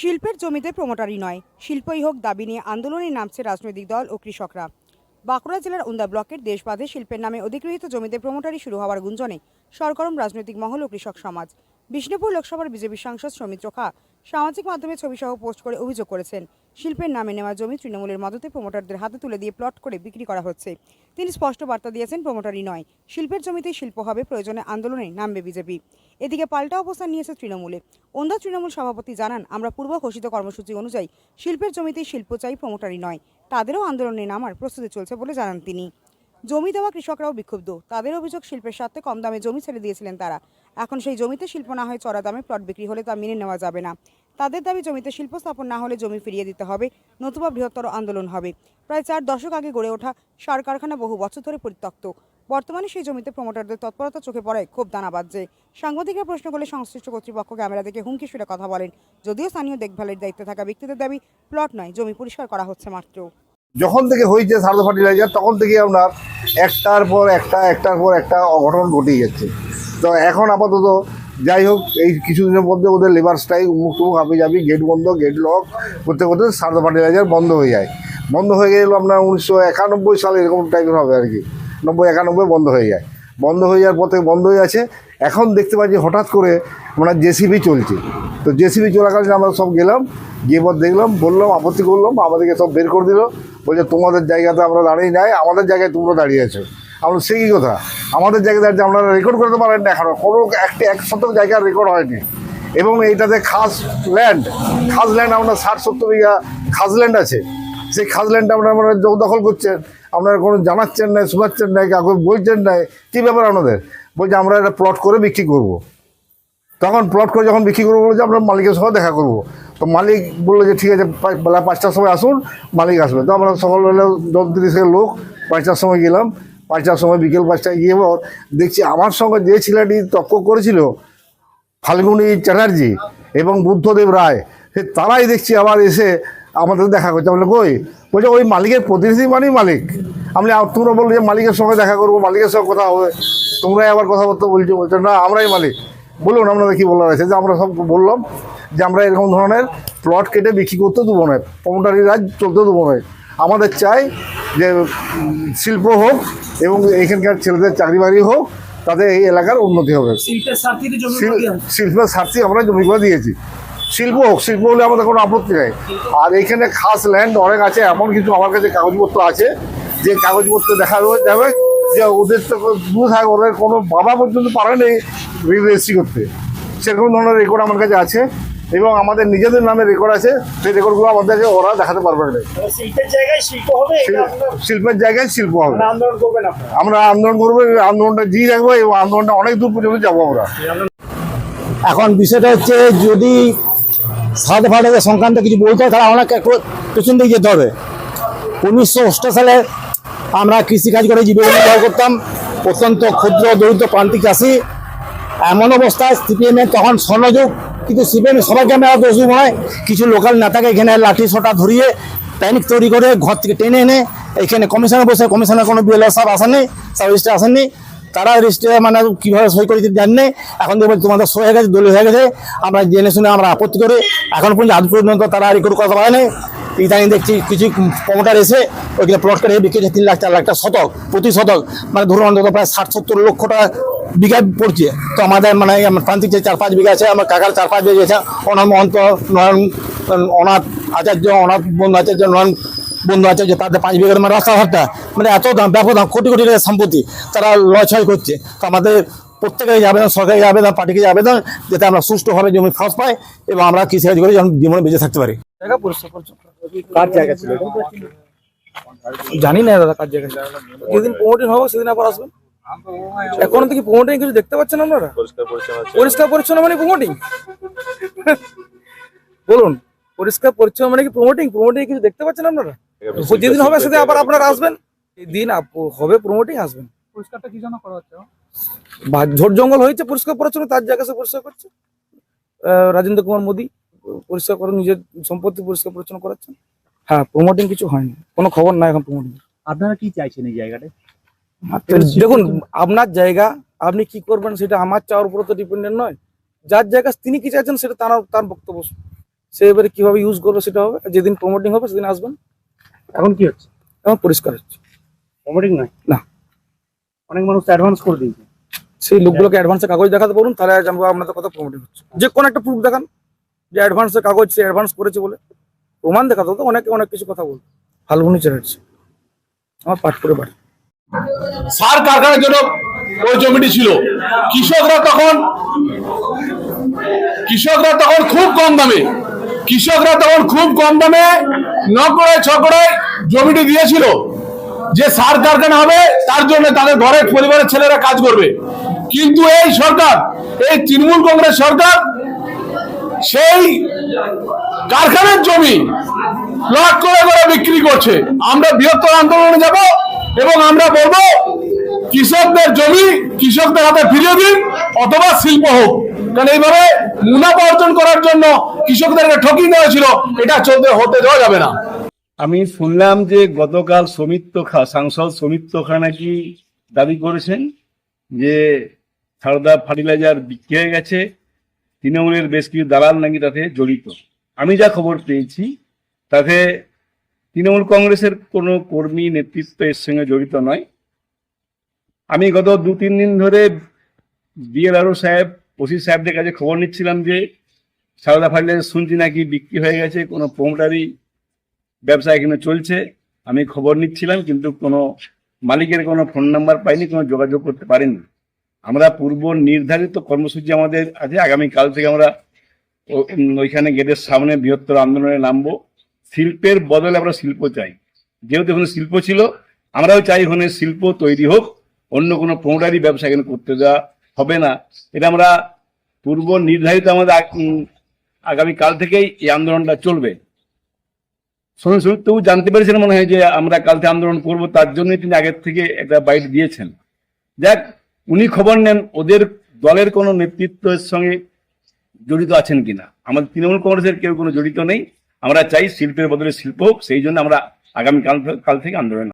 শিল্পের জমিতে প্রমোটারই নয়। শিল্পই হোক, দাবি নিয়ে আন্দোলনে নামছে রাজনৈতিক দল ও কৃষকরা। বাঁকুড়া জেলার উন্দা ব্লকের দেশবাঁধে শিল্পের নামে অধিগৃহীত জমিতে প্রমোটারি শুরু হওয়ার গুঞ্জনে সরগরম রাজনৈতিক মহল ও কৃষক সমাজ। বিষ্ণুপুর লোকসভার বিজেপি সাংসদ সৌমিত্র খা সামাজিক মাধ্যমে ছবিসহ পোস্ট করে অভিযোগ করেছেন, শিল্পের নামে নেওয়া জমি তৃণমূলের মদতে প্রমোটারদের হাতে তুলে দিয়ে প্লট করে বিক্রি করা হচ্ছে। তিনি স্পষ্ট বার্তা দিয়েছেন প্রমোটারি নয়, শিল্পের জমিতেই শিল্প হবে, প্রয়োজনে আন্দোলনে নামবে বিজেপি। এদিকে পাল্টা অবস্থান নিয়েছে তৃণমূলে। ওন্দা তৃণমূল সভাপতি জানান, আমরা পূর্ব ঘোষিত কর্মসূচি অনুযায়ী শিল্পের জমিতেই শিল্প চাই প্রমোটারি নয়। তাদেরও আন্দোলনে নামার প্রস্তুতি চলছে বলে জানান তিনি। জমি দেওয়া কৃষকরাও বিক্ষুব্ধ। তাদের অভিযোগ, শিল্পের স্বার্থে কম দামে জমি ছেড়ে দিয়েছিলেন তারা। এখন সেই জমিতে শিল্প না হয় চড়া দামে প্লট বিক্রি হলে তা মেনে নেওয়া যাবে না। তাদের দাবি, জমিতে শিল্প স্থাপন না হলে জমি ফিরিয়ে দিতে হবে। নতুবা বৃহত্তর আন্দোলন হবে। প্রায় চার দশক আগে গড়ে ওঠা সার কারখানা বহু বছর ধরে পরিত্যক্ত। বর্তমানে সেই জমিতে প্রমোটারদের তৎপরতা চোখে পড়ায় খুব দানা বাজছে। সাংবাদিকরা প্রশ্ন করলে সংশ্লিষ্ট কর্তৃপক্ষ ক্যামেরা দেখে হুমকি সুরে কথা বলেন। যদিও স্থানীয় দেখভালের দায়িত্বে থাকা ব্যক্তিদের দাবি, প্লট নয়, জমি পরিষ্কার করা হচ্ছে মাত্র। যখন থেকে হয়েছে সারদা ফার্টিলাইজার, তখন থেকে আপনার একটার পর একটা, একটার পর একটা অঘটন ঘটেই যাচ্ছে। তো এখন আপাতত যাই হোক, এই কিছুদিনের মধ্যে ওদের লেবার স্ট্রাইক মুখ টুমুখ আপনি যাবি গেট বন্ধ গেট লক করতে করতে সারদা ফার্টিলাইজার বন্ধ হয়ে যায়। বন্ধ হয়ে গেল আপনার উনিশশো একানব্বই সালে এরকম টাইপের হবে আর কি। নব্বই, একানব্বই বন্ধ হয়ে যায়। বন্ধ হয়ে যাওয়ার পর থেকে বন্ধ হয়ে আছে। এখন দেখতে পাচ্ছি হঠাৎ করে মানে জেসিবি চলছে। তো জেসিবি চলাকালীন আমরা সব গেলাম, গিয়ে পর দেখলাম, বললাম, আপত্তি করলাম, আমাদেরকে সব বের করে দিল। বলছে, তোমাদের জায়গাতে আমরা দাঁড়িয়ে নাই, আমাদের জায়গায় তোমরা দাঁড়িয়ে আছো। আমরা সে কী কথা? আমাদের জায়গায় দাঁড়িয়ে আপনারা রেকর্ড করতে পারেন না এখনও। কোনো একটা এক শতক জায়গার রেকর্ড হয়নি। এবং এইটাতে খাস ল্যান্ড খাস ল্যান্ড আপনার ষাট, সত্তর বিঘা খাস ল্যান্ড আছে। সেই খাস ল্যান্ডটা আপনারা আপনারা দখল করছেন। আপনারা কোনো জানাচ্ছেন না শোনাচ্ছেন না কাউকে বলছেন না কী ব্যাপার আপনাদের? বলছে, আমরা এটা প্লট করে বিক্রি করব। তখন প্লট করে যখন বিক্রি করব বলেছে আমরা মালিকের সঙ্গে দেখা করব। তো মালিক বলল যে, ঠিক আছে বেলা পাঁচটার সময় আসুন, মালিক আসবে। তো আমরা সকালবেলা দশ তিরিশের লোক পাঁচটার সময় গেলাম। পাঁচটার সময় বিকেল পাঁচটায় গিয়ে পর দেখছি আমার সঙ্গে যে ছেলেটি তক্ক করেছিল, ফাল্গুনি চ্যাটার্জি এবং বুদ্ধদেব রায়, সে তারাই দেখছি আবার এসে আমাদের দেখা করছে। আমরা কই? বলছে, ওই মালিকের প্রতিনিধি মানেই মালিক। আমি তোমরা বলল যে মালিকের সঙ্গে দেখা করব, মালিকের সঙ্গে কথা হবে, তোমরাই আবার কথাবার্তা বলছো। বলছো, না, আমরাই মালিক। বলুন আপনাদের কী বলার আছে? যে আমরা সব বললাম যে আমরা এরকম ধরনের প্লট কেটে বিক্রি করতে দেবো না। প্রমোটারি রাজ চলতে দেবো না। আমাদের চাই যে শিল্প হোক এবং এখানকার ছেলেদের চাকরি বাড়ি হোক তাতে এই এলাকার উন্নতি হবে। শিল্পের স্বার্থে আমরা জমিগুলো দিয়েছি। শিল্প হোক শিল্প হলে আমাদের কোনো আপত্তি নেই। আর এইখানে খাস ল্যান্ড অনেক আছে এমন কিছু আমার কাছে কাগজপত্র আছে যে কাগজপত্র দেখা যাবে যে ওদের তো দূর থাক ওদের কোনো বাবা পর্যন্ত পারেনি রেজিস্ট্রি করতে। সেরকম ধরনের রেকর্ড আমার কাছে আছে এবং আমাদের নিজেদের নামে রেকর্ড আছে। সেই রেকর্ডগুলো আমাদেরকে ওরা দেখাতে পারবে না। শিল্পের জায়গায় শিল্প হবে? শিল্পের জায়গায় শিল্প হবে। মানে আন্দোলন করবেন আমরা আন্দোলন করব আন্দোলনটা জিয়ে রাখব এবং আন্দোলনটা অনেক দূর পর্যন্ত যাব আমরা। এখন বিষয়টা হচ্ছে যদি সাদ ফাটাদের সংক্রান্ত কিছু বলতে হয় তাহলে আমাকে একটু পেছন দিকে যেতে হবে। উনিশশো সালে আমরা কৃষিকাজ করে জীবিকা নির্বাহ করতাম। অত্যন্ত ক্ষুদ্র, দরিদ্র প্রান্তিক চাষি। এমন অবস্থায় সিপিএমের তখন স্বর্ণযুগ। কিন্তু সিপিএম সবাইকে আমরা দোষ নয়। কিছু লোকাল নেতাকে এখানে লাঠি সোটা ধরিয়ে প্যানিক তৈরি করে ঘর থেকে টেনে এনে এখানে কমিশনে বসে, কমিশনের কোনো বিএলও সাহেব আসেননি, সাব রেজিস্ট্রার আসেননি। তারা রেজিস্ট্রে মানে কীভাবে সই করে দিতে জানেন এখন দেখবেন তোমাদের সই হয়ে গেছে দলীয় হয়ে গেছে। আমরা জেনে শুনে আমরা আপত্তি করি। এখন পর্যন্ত আজ পর্যন্ত তারা রেকর্ড করতে পারেনি। ইদানিং দেখছি কিছু প্রমোটার এসে ওইখানে প্লট করে বিক্রি হচ্ছে তিন লাখ, চার লাখ টাকা শতক, প্রতি শতক। মানে ধরুন অন্তত প্রায় ষাট, সত্তর লক্ষ টাকা বিঘা পড়ছে। তো আমাদের মানে আমার প্রান্তিক যে চার পাঁচ বিঘা আছে, আমার কাকার চার পাঁচ বিঘা আছে, অনাথ মহন্ত, নয়ন, অনাথ আচার্য, অনাথ বন্ধু আচার্য, নয়ন বন্ধু আচার্য, তাদের পাঁচ বিঘার মানে রাস্তাঘাটটা। মানে এত দাম, ব্যাপক দাম, কোটি কোটি টাকার সম্পত্তি তারা লয় ছয় করছে। তো আমাদের প্রত্যেকের এই আবেদন সরকারি আবেদন, পার্টিকে যে আবেদন, যাতে আমরা সুষ্ঠুভাবে জমি ফস পাই এবং আমরা কৃষিকাজ করে যেন জীবনে বেঁচে থাকতে পারি। জায়গা পরিষ্কার পরিচ্ছন্ন কার জায়গা ছিল জানি না দাদা কার জায়গা যেদিন প্রমোটিং হবে সেদিন আবার আসবেন। এখন থেকে প্রমোটিং কিছু দেখতে পাচ্ছেন আপনারা? পরিষ্কার পরিচ্ছন্ন মানে প্রমোটিং বলুন পরিষ্কার পরিচ্ছন্ন মানে কি প্রমোটিং প্রমোটিং কিছু দেখতে পাচ্ছেন আপনারা? যেদিন হবে সেদিন আবার আপনারা আসবেন। দিন হবে প্রমোটিং আসবেন। পরিষ্কারটা কি জন্য করা হচ্ছে? বা- ঝোড় জঙ্গল হয়েছে পরিষ্কার পরিচ্ছন্ন তার জায়গা সে পরিষ্কার করছে। আহ, রাজেন্দ্র কুমার মোদী। পরিষ্কার করে নিজের সম্পত্তি পরিষ্কার পরিচ্ছন্ন করাচ্ছেন? হ্যাঁ প্রমোটিং কিছু হয়নি। কোনো খবর নাই এখন প্রমোটিং আপনারা কি চাইছেন এই জায়গাটা দেখুন আপনার জায়গা আপনি কি করবেন সেটা আমার চাওয়ার উপরে তো ডিপেন্ডেন্ট নয়। যার জায়গা তিনি কি চাইছেন সেটা তার তার বক্তব্য সে এবারে কীভাবে ইউজ করবে সেটা হবে যেদিন প্রমোটিং হবে সেদিন আসবেন। এখন কি হচ্ছে? এখন পরিষ্কার হচ্ছে। প্রমোটিং নয়? না। অনেক মানুষ অ্যাডভান্স করে দিয়েছে। সেই লোকগুলোকে অ্যাডভান্সে কাগজ দেখাতে বলুন তাহলে জানব আপনাদের কথা প্রমোটিং হচ্ছে। যে কোনো একটা প্রুফ দেখান। যে অ্যাডভান্সে কাগজ সে অ্যাডভান্স করেছে বলে। প্রমাণ দেখাতে হতো অনেকে অনেক কিছু কথা বলতো। ফাল্গুনি চ্যাটার্জি, আমার পাঠ করে বাড়ি। সার কারখানার জন্য ওই জমিটি ছিল। কৃষকরা তখন কৃষকরা তখন খুব কম দামে, কৃষকরা তখন খুব কম দামে নকড়ায় ছকড়ায় জমিটি দিয়েছিল। যে সার কারখানা হবে, তার জন্য তাদের ঘরের পরিবারের ছেলেরা কাজ করবে। কিন্তু এই সরকার, এই তৃণমূল কংগ্রেস সরকার সেই কারখানার জমি লট করে করে বিক্রি করছে। আমরা বৃহত্তর আন্দোলনে যাব এবং আমরা বলব, কৃষকদের জমি কৃষকদের হাতে ফিরিয়ে দিন, অথবা শিল্প হোক। কারণ এইভাবে মুনাফা অর্জন করার জন্য কৃষকদেরকে ঠকিয়ে দেওয়া ছিল এটা চলতে হতে দেওয়া যাবে না। আমি শুনলাম যে গতকাল সৌমিত্র খা, সাংসদ সৌমিত্র খা নাকি দাবি করেছেন যে সারদা ফার্টিলাইজার বিক্রি হয়ে গেছে। তৃণমূলের বেশ কিছু দালাল নাকি তাতে জড়িত। আমি যা খবর পেয়েছি, তাতে তৃণমূল কংগ্রেসের কোনো কর্মী নেতৃত্ব এর সঙ্গে জড়িত নয়। আমি গত দু তিন দিন ধরে বিএল বিএলআরও সাহেব, ওসি সাহেবদের কাছে খবর নিচ্ছিলাম যে, সারদা ফার্টিলাইজার শুনছি নাকি বিক্রি হয়ে গেছে, কোনো প্রোমোটারি ব্যবসা এখানে চলছে। আমি খবর নিচ্ছিলাম, কিন্তু কোনো মালিকের কোনো ফোন নাম্বার পাইনি, কোনো যোগাযোগ করতে পারিনি। আমরা পূর্ব নির্ধারিত কর্মসূচি আমাদের আছে, আগামীকাল থেকে আমরা ওইখানে গেটের সামনে বৃহত্তর আন্দোলনে নামবো। শিল্পের বদলে আমরা শিল্প চাই। যেহেতু এখানে শিল্প ছিল, আমরাও চাই ওখানে শিল্প তৈরি হোক, অন্য কোনো প্রমোটারি ব্যবসা এখানে করতে দেওয়া হবে না। এটা আমরা পূর্ব নির্ধারিত আমাদের আগামীকাল থেকেই এই আন্দোলনটা চলবে। সঙ্গে তবু জানতে পেরেছেন মনে হয় যে আমরা কাল থেকে আন্দোলন করব, তার জন্যই তিনি আগের থেকে একটা বাইট দিয়েছেন। যাক উনি খবর নেন, ওদের দলের কোনো নেতৃত্বের সঙ্গে জড়িত আছেন কিনা। আমাদের তৃণমূল কংগ্রেসের কেউ কোনো জড়িত নেই। আমরা চাই শিল্পের বদলে শিল্প হোক, সেই জন্য আমরা আগামী কাল কাল থেকে আন্দোলন